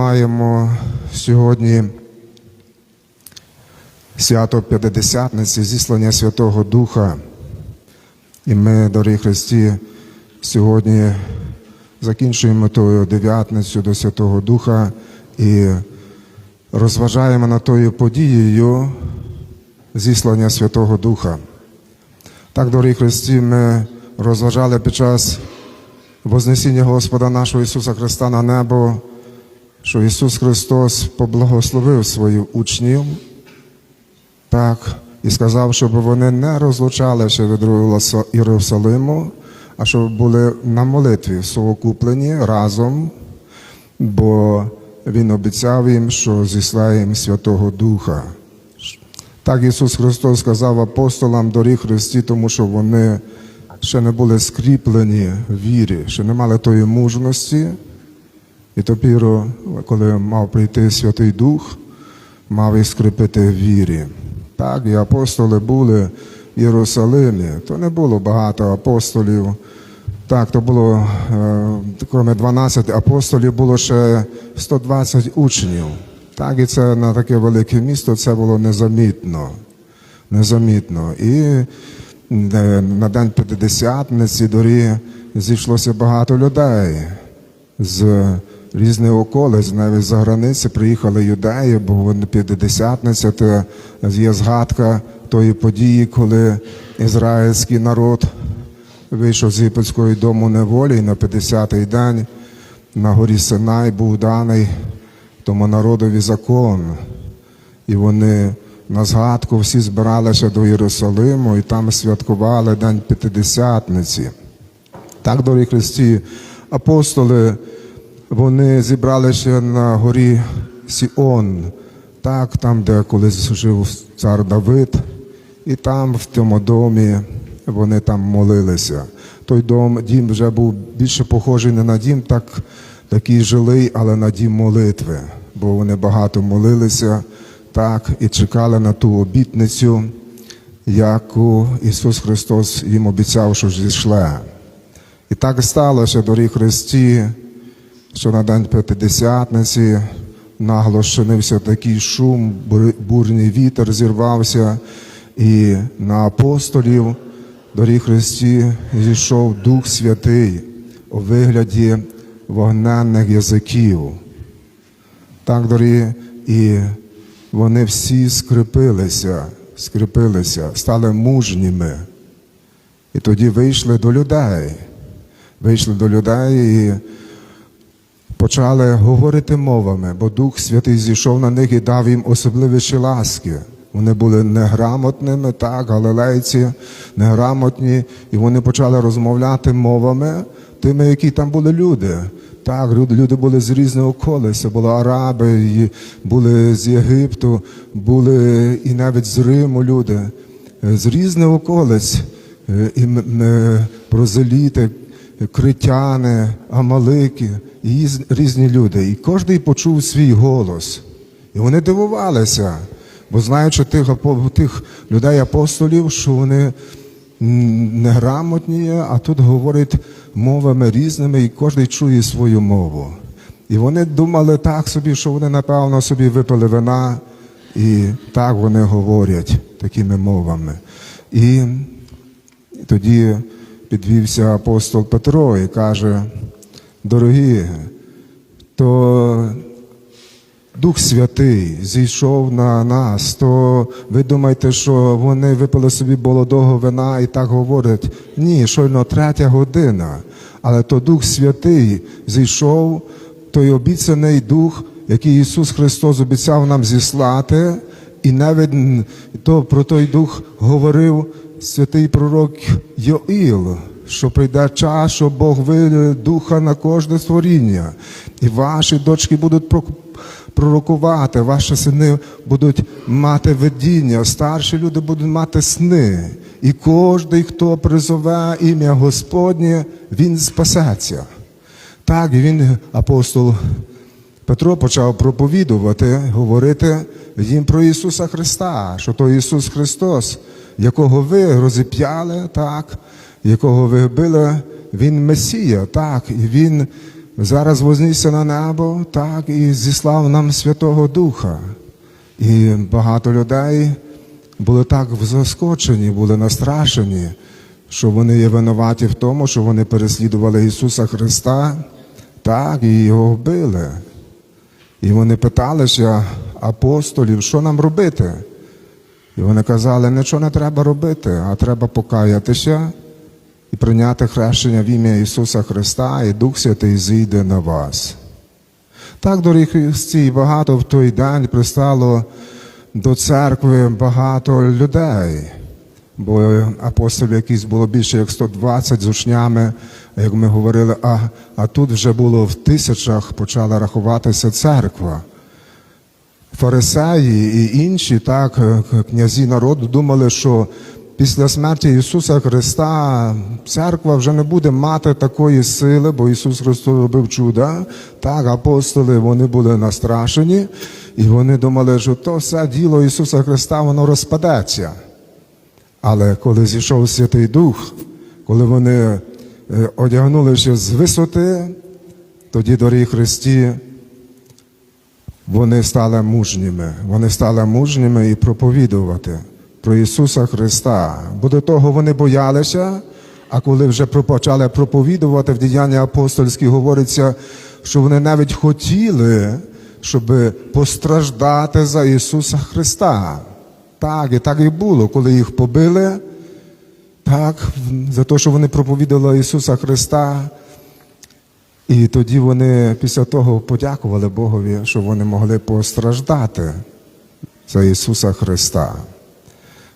маємо сьогодні свято П'ятидесятниці, зіслання Святого Духа. І ми, дорогі Христі, сьогодні закінчуємо тою дев'ятницю до Святого Духа і розважаємо над тою подією зіслання Святого Духа. Так, дорогі Христі, ми розважали під час Вознесіння Господа нашого Ісуса Христа на небо, що Ісус Христос поблагословив своїх учнів, так, і сказав, щоб вони не розлучалися від Єрусал- Єрусалиму, а щоб були на молитві совокуплені разом, бо Він обіцяв їм, що зіслає їм Святого Духа. Так Ісус Христос сказав апостолам доріг Христі, тому що вони ще не були скріплені в вірі, ще не мали тої мужності. І тепер, коли мав прийти Святий Дух, мав і скріпити в вірі. Так, і апостоли були в Єрусалимі, то не було багато апостолів. Так, то було, е, крім 12 апостолів, було ще 120 учнів. Так, і це на таке велике місто це було незамітно. Незамітно. І е, на день П'ятидесятниці дорі зійшлося багато людей з різних околиць, навіть за границі приїхали юдеї, бо вони П'ятидесятниця це є згадка тої події, коли ізраїльський народ вийшов з єгипетської дому неволі і на 50-й день на горі Синай був даний тому народові закон. І вони на згадку всі збиралися до Єрусалиму і там святкували День П'ятидесятниці. Так, дорогі Христі, апостоли, вони зібралися на горі Сіон, так, там, де колись жив цар Давид, і там, в тому домі, вони там молилися. Той дом, дім вже був більше похожий не на дім, так, такий жилий, але на дім молитви, бо вони багато молилися, так, і чекали на ту обітницю, яку Ісус Христос їм обіцяв, що зійшле. І так сталося, дорогі Христі, що на день П'ятидесятниці нагло щинився такий шум, бурний вітер зірвався, і на апостолів, дорогі Христі, зійшов Дух Святий у вигляді вогненних язиків. Так, дорогі, і вони всі скріпилися, скріпилися, стали мужніми. І тоді вийшли до людей. Вийшли до людей і почали говорити мовами, бо Дух Святий зійшов на них і дав їм особливіші ласки. Вони були неграмотними, так, галилейці, неграмотні, і вони почали розмовляти мовами, тими, які там були люди. Так, люди, були з різних околиць, були араби, були з Єгипту, були і навіть з Риму люди, е, з різних околиць, е, і м- прозеліти, критяни, амалики, і різні люди. І кожен почув свій голос. І вони дивувалися, бо знаючи тих, тих людей апостолів, що вони неграмотні, а тут говорять мовами різними, і кожен чує свою мову. І вони думали так собі, що вони, напевно, собі випили вина, і так вони говорять такими мовами. І тоді підвівся апостол Петро і каже: дорогі, то Дух Святий зійшов на нас, то ви думаєте, що вони випили собі молодого вина і так говорять? Ні, щойно третя година. Але то Дух Святий зійшов, той обіцяний Дух, який Ісус Христос обіцяв нам зіслати, і навіть то про той Дух говорив святий пророк Йоїл, що прийде час, що Бог вилє духа на кожне створіння, і ваші дочки будуть пророкувати, ваші сини будуть мати видіння, старші люди будуть мати сни. І кожен, хто призове ім'я Господнє, він спасеться. Так, він, апостол Петро, почав проповідувати, говорити їм про Ісуса Христа, що то Ісус Христос, якого ви розіп'яли, так, якого ви били, Він Месія, так, і Він зараз вознісся на небо, так і зіслав нам Святого Духа. І багато людей були так заскочені, були настрашені, що вони є винуваті в тому, що вони переслідували Ісуса Христа, так, і його вбили. І вони питалися апостолів, що нам робити? І вони казали, нічого не треба робити, а треба покаятися і прийняти хрещення в ім'я Ісуса Христа, і Дух Святий зійде на вас. Так, дорогі Христі, багато в той день пристало до церкви багато людей, бо апостолів якісь було більше як 120 з учнями, як ми говорили, а, а тут вже було в тисячах почала рахуватися церква. Фарисеї і інші, так, е, князі народу думали, що після смерті Ісуса Христа церква вже не буде мати такої сили, бо Ісус Христос робив чуда. Так, апостоли вони були настрашені, і вони думали, що то все діло Ісуса Христа, воно розпадеться. Але коли зійшов Святий Дух, коли вони е, одягнулися з висоти, тоді, дорогі Христі, вони стали мужніми. Вони стали мужніми і проповідувати про Ісуса Христа. Бо до того вони боялися, а коли вже почали проповідувати в діянні апостольські, говориться, що вони навіть хотіли, щоб постраждати за Ісуса Христа. Так, і так і було, коли їх побили, так, за те, що вони проповідували Ісуса Христа. І тоді вони після того подякували Богові, що вони могли постраждати за Ісуса Христа.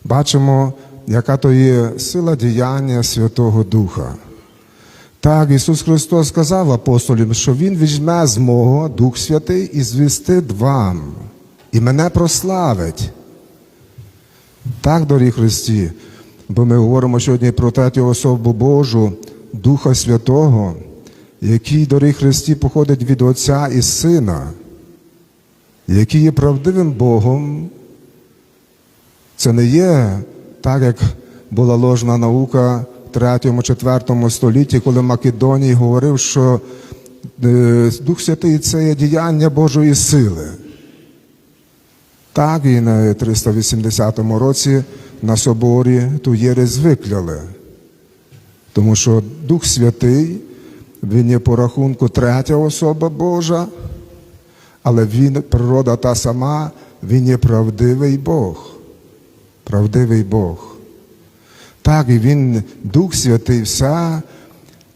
Бачимо, яка то є сила діяння Святого Духа. Так, Ісус Христос сказав апостолам, що Він візьме з мого Дух Святий і звістить вам, і мене прославить. Так, дорогі Христі, бо ми говоримо сьогодні про третю особу Божу, Духа Святого, який, дорогі Христі, походить від Отця і Сина, який є правдивим Богом. Це не є так, як була ложна наука в 3-4 столітті, коли Македоній говорив, що е, Дух Святий це є діяння Божої сили. Так і на 380 році на соборі ту єресь викляли. Тому що Дух Святий, він є по рахунку третя особа Божа, але він, природа та сама, він є правдивий Бог. Правдивий Бог. Так, і він, Дух Святий, все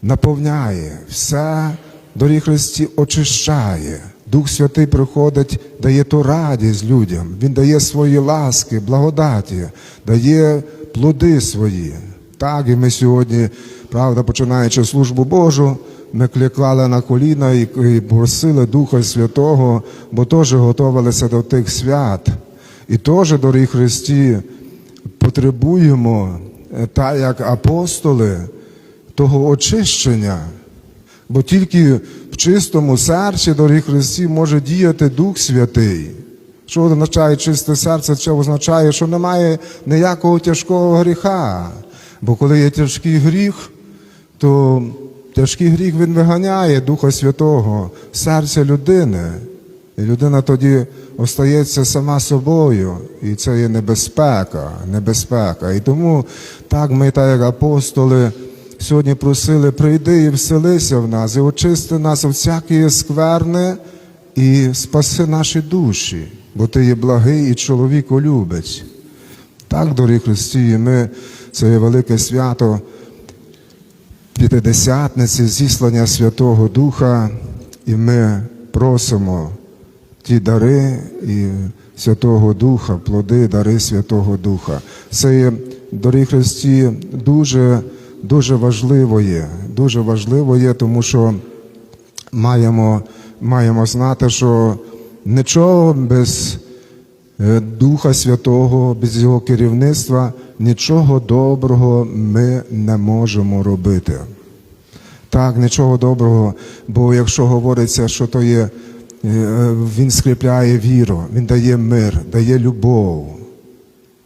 наповняє, все дорі Христі очищає. Дух Святий приходить, дає ту радість людям, Він дає свої ласки, благодаті, дає плоди свої. Так, і ми сьогодні, правда, починаючи службу Божу, ми клікали на коліна і, просили Духа Святого, бо теж готувалися до тих свят. І теж, дорогі Христі, потребуємо, е, так як апостоли, того очищення. Бо тільки в чистому серці, дорогі Христі, може діяти Дух Святий. Що означає чисте серце? Це означає, що немає ніякого тяжкого гріха. Бо коли є тяжкий гріх, то тяжкий гріх він виганяє Духа Святого, з серця людини. І людина тоді остається сама собою, і це є небезпека, небезпека. І тому так ми, так як апостоли, сьогодні просили, прийди і вселися в нас, і очисти нас всякої скверни, і спаси наші душі, бо ти є благий і чоловіколюбець. Так, дорогі Христі, ми це є велике свято П'ятидесятниці, зіслання Святого Духа, і ми просимо ті дари і Святого Духа, плоди, дари Святого Духа. Це дорогі Христі, дуже, дуже важливо є. Дуже важливо є, тому що маємо, маємо знати, що нічого без Духа Святого, без Його керівництва, нічого доброго ми не можемо робити. Так, нічого доброго, бо якщо говориться, що то є, е, він скріпляє віру, він дає мир, дає любов,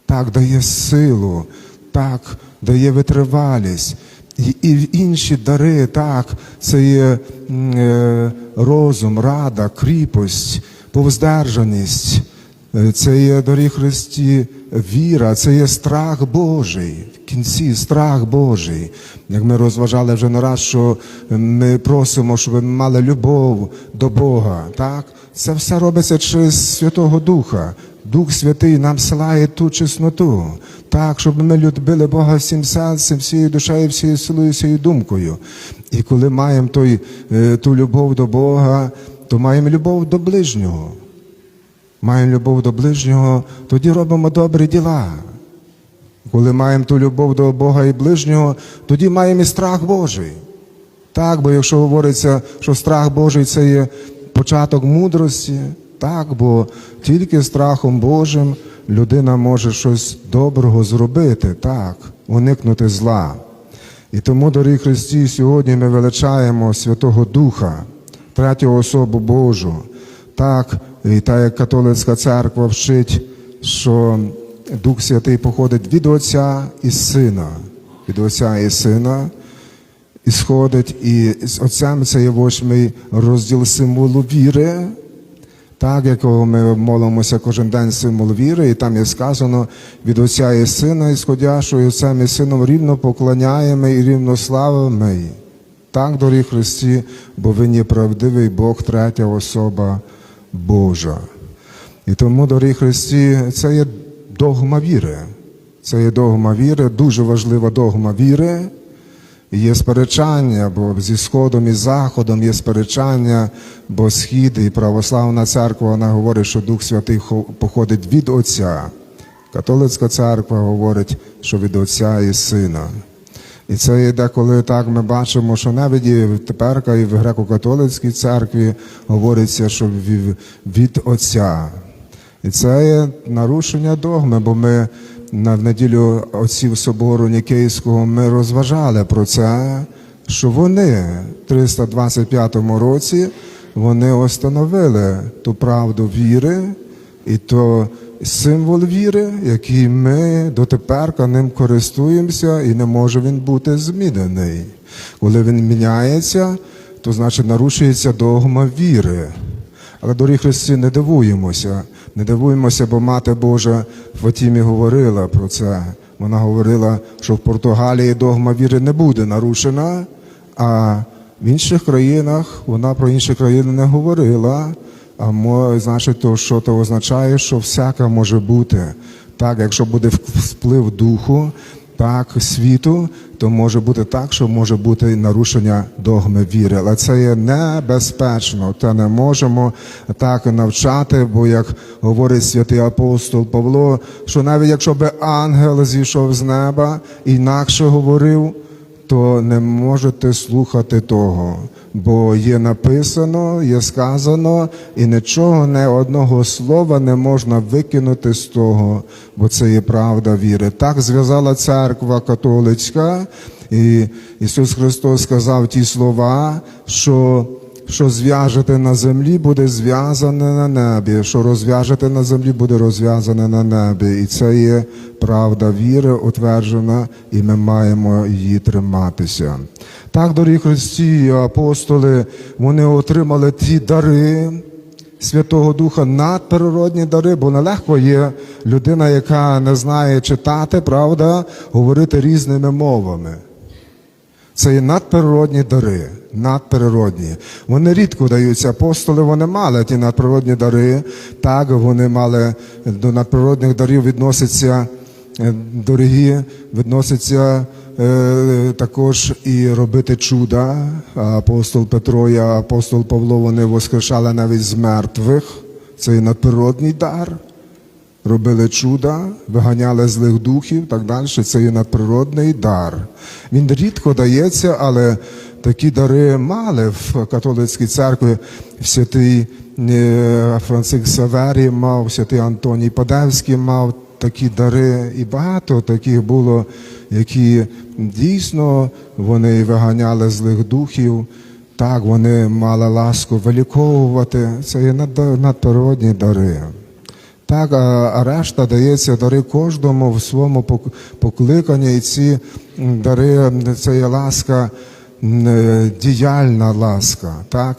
так, дає силу, так, дає витривалість. І, і інші дари, так, це є е, розум, рада, кріпость, повздержаність, Е, це є дорі Христі віра, це є страх Божий. В кінці страх Божий. Як ми розважали вже не раз, що ми просимо, щоб ми мали любов до Бога. Так? Це все робиться через Святого Духа. Дух Святий нам силає ту чесноту, так, щоб ми любили Бога всім серцем, всією душею, всією силою, всією думкою. І коли маємо той, е, ту любов до Бога, то маємо любов до ближнього. Маємо любов до ближнього, тоді робимо добрі діла. Коли маємо ту любов до Бога і ближнього, тоді маємо і страх Божий. Так, бо якщо говориться, що страх Божий це є початок мудрості, так, бо тільки страхом Божим людина може щось доброго зробити, так, уникнути зла. І тому, дорогі Христі, сьогодні ми величаємо Святого Духа, третю особу Божу. Так, і так як католицька церква вчить, що Дух Святий походить від Отця і Сина, від Отця і Сина, і сходить, і з Отцем це є восьмий розділ символу віри, так, якого ми молимося кожен день символ віри, і там є сказано від Отця і Сина, і сходящого, і Отцем і Сином рівно поклоняємо і рівно славимо. Так, дорогі Христі, бо він є правдивий Бог, третя особа Божа. І тому, дорогі Христі, це є догма віри. Це є догма віри, дуже важлива догма віри. Є сперечання, бо зі Сходом і Заходом є сперечання, бо Схід і православна церква вона говорить, що Дух Святий походить від Отця. Католицька церква говорить, що від Отця і Сина. І це є деколи так ми бачимо, що навіть і тепер і в греко-католицькій церкві говориться, що від Отця. І це є нарушення догми, бо ми на неділю отців собору Нікейського ми розважали про це, що вони в 325 році вони установили ту правду віри і то символ віри, який ми дотепер ним користуємося, і не може він бути змінений. Коли він міняється, то значить нарушується догма віри. Але, дорогі Христі, не дивуємося, не дивуємося, бо Мати Божа Фатімі говорила про це. Вона говорила, що в Португалії догма віри не буде нарушена, а в інших країнах вона про інші країни не говорила. Значить, то, що то означає, що всяка може бути. Так, якщо буде вплив духу, так, світу, то може бути так, що може бути нарушення догми віри. Але це є небезпечно. Та не можемо так навчати, бо як говорить святий апостол Павло, що навіть якщо би ангел зійшов з неба інакше говорив, то не можете слухати того, бо є написано, є сказано, і нічого, не одного слова не можна викинути з того, бо це є правда віри. Так зв'язала церква католицька, і Ісус Христос сказав ті слова, що що зв'яжете на землі, буде зв'язане на небі. Що розв'яжете на землі, буде розв'язане на небі. І це є правда віри, утверджена, і ми маємо її триматися. Так, дорогі Христі, апостоли, вони отримали ті дари. Святого Духа надприродні дари, бо нелегко є людина, яка не знає читати, правда, говорити різними мовами. Це є надприродні дари, надприродні. Вони рідко даються. Апостоли вони мали ті надприродні дари. Так, вони мали до надприродних дарів відносяться е, дорогі, відносяться е, також і робити чуда. Апостол Петро і апостол Павло вони воскрешали навіть з мертвих. Це є надприродний дар робили чуда, виганяли злих духів, так далі. Це є надприродний дар. Він рідко дається, але такі дари мали в католицькій церкві. Святий е, Франциск Саверій мав, святий Антоній Падевський мав такі дари, і багато таких було, які дійсно вони виганяли злих духів. Так, вони мали ласку виліковувати. Це є над- надприродні дари. Так, а решта дається дари кожному в своєму покликанні, і ці дари це є ласка, діяльна ласка, так?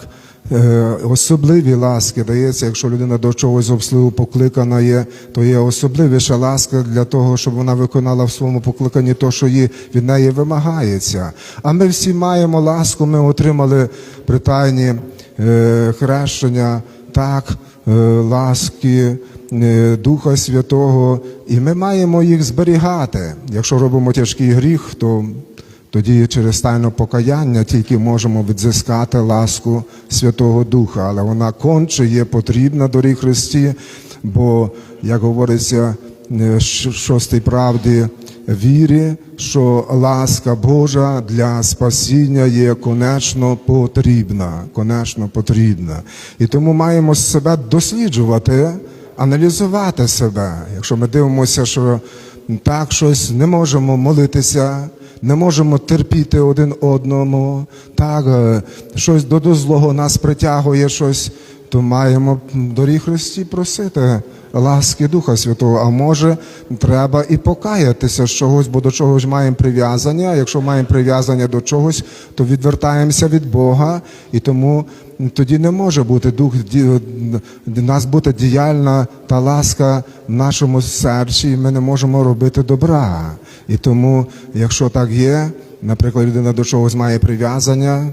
Е, Особливі ласки дається, якщо людина до чогось обсливу покликана є, то є особливіша ласка для того, щоб вона виконала в своєму покликанні те, що їй від неї вимагається. А ми всі маємо ласку, ми отримали при тайні е, хрещення, так, е, ласки е, Духа Святого, і ми маємо їх зберігати. Якщо робимо тяжкий гріх, то тоді через тайне покаяння тільки можемо відзискати ласку Святого Духа, але вона конче є потрібна дорі Христі, бо, як говориться е, в шостій правді вірі, що ласка Божа для спасіння є конечно потрібна, конечно потрібна. І тому маємо себе досліджувати, аналізувати себе. Якщо ми дивимося, що так щось не можемо молитися, не можемо терпіти один одному, так, е, щось до, злого нас притягує щось, то маємо дорі Христі просити ласки Духа Святого. А може, треба і покаятися з чогось, бо до чогось маємо прив'язання. Якщо маємо прив'язання до чогось, то відвертаємося від Бога, і тому тоді не може бути дух нас бути діяльна та ласка в нашому серці, і ми не можемо робити добра. І тому, якщо так є, наприклад, людина до чогось має прив'язання,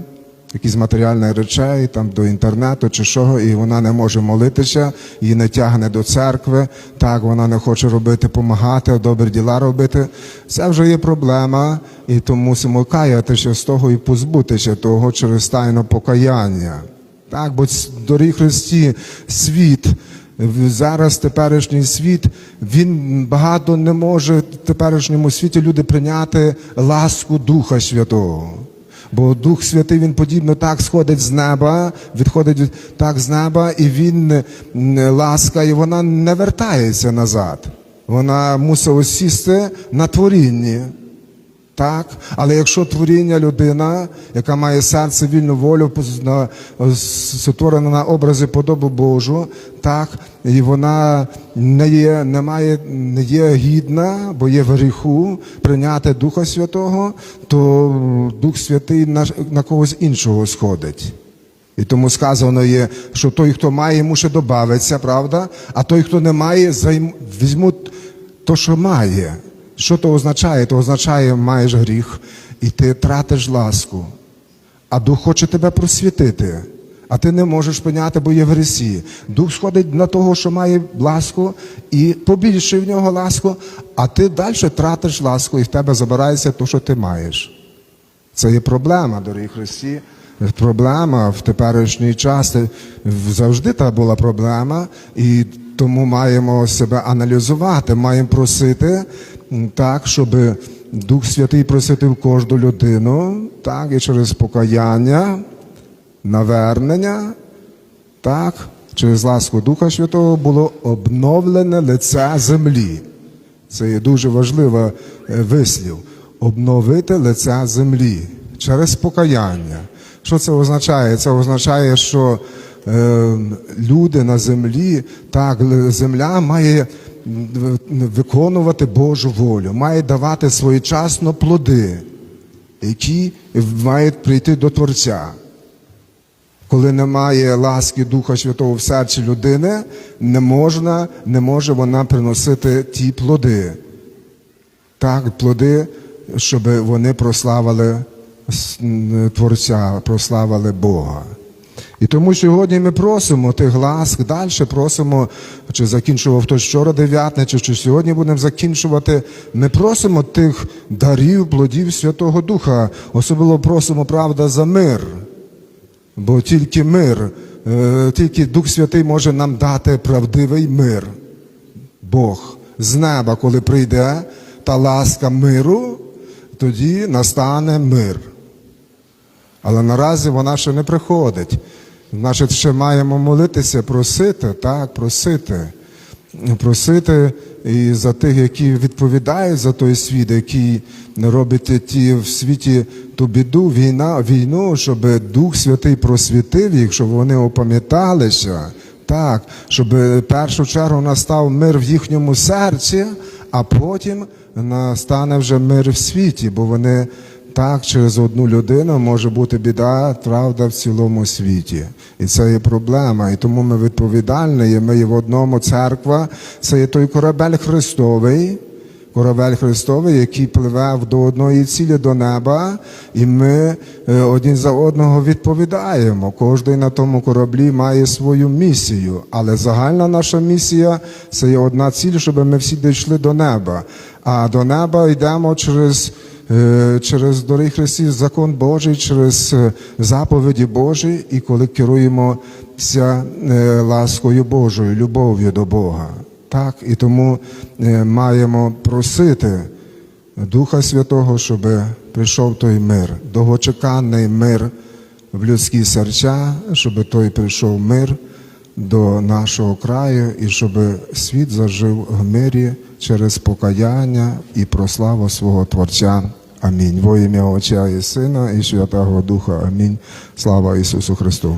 якісь матеріальні речей, там до інтернету чи що, і вона не може молитися, її не тягне до церкви, так вона не хоче робити, допомагати, добрі діла робити. Це вже є проблема, і тому мусимо каятися з того і позбутися того через тайне покаяння. Так, бо дорі Христі світ. Зараз теперішній світ, він багато не може в теперішньому світі люди прийняти ласку Духа Святого. Бо Дух Святий він подібно так сходить з неба, відходить так з неба, і він ласка, і вона не вертається назад. Вона мусить осісти на творінні. Так, але якщо творіння людина, яка має серце вільну волю, сотворена на образи подобу Божу, так, і вона не є, не має, не є гідна, бо є в гріху прийняти Духа Святого, то Дух Святий на, на когось іншого сходить. І тому сказано є, що той, хто має, йому ще правда? А той, хто не має, займ... візьмуть то, що має. Що то означає? То означає, маєш гріх, і ти тратиш ласку. А Дух хоче тебе просвітити. А ти не можеш прийняти, бо є в грісі. Дух сходить на того, що має ласку, і побільше в нього ласку, а ти далі тратиш ласку, і в тебе забирається те, що ти маєш. Це є проблема, дорогі Христі. Проблема в теперішній час завжди та була проблема, і тому маємо себе аналізувати, маємо просити так, щоб Дух Святий просвятив кожну людину, так, і через покаяння, навернення, так, через ласку Духа Святого було обновлене лице землі. Це є дуже важливий е, вислів. Обновити лице землі через покаяння. Що це означає? Це означає, що е, люди на землі, так, земля має виконувати Божу волю, має давати своєчасно плоди, які мають прийти до Творця. Коли немає ласки Духа Святого в серці людини, не можна, не може вона приносити ті плоди. Так, плоди, щоб вони прославили Творця, прославили Бога. І тому сьогодні ми просимо тих ласк, далі просимо, чи закінчував хтось вчора дев'ятницю, чи сьогодні будемо закінчувати. Ми просимо тих дарів, плодів Святого Духа. Особливо просимо, правда, за мир. Бо тільки мир, е, тільки Дух Святий може нам дати правдивий мир. Бог з неба, коли прийде та ласка миру, тоді настане мир. Але наразі вона ще не приходить. Значить, ще маємо молитися, просити, так, просити. Просити і за тих, які відповідають за той світ, які роблять ті в світі ту біду, війна, війну, щоб Дух Святий просвітив їх, щоб вони опам'яталися, Так, щоб в першу чергу настав мир в їхньому серці, а потім настане вже мир в світі, бо вони так через одну людину може бути біда, правда в цілому світі. І це є проблема. І тому ми відповідальні. Ми є в одному церква. Це є той корабель Христовий. Корабель Христовий, який пливе до одної цілі до неба, і ми е, один за одного відповідаємо. Кожен на тому кораблі має свою місію, але загальна наша місія це є одна ціль, щоб ми всі дійшли до неба. А до неба йдемо через, через дороги Христі, закон Божий, через е, заповіді Божі, і коли керуємося е, ласкою Божою, любов'ю до Бога. Так, і тому е, маємо просити Духа Святого, щоб прийшов той мир, довгочеканий мир в людські серця, щоб той прийшов мир до нашого краю, і щоб світ зажив в мирі через покаяння і прославу свого Творця. Амінь. Во ім'я Отця і Сина, і Святого Духа. Амінь. Слава Ісусу Христу.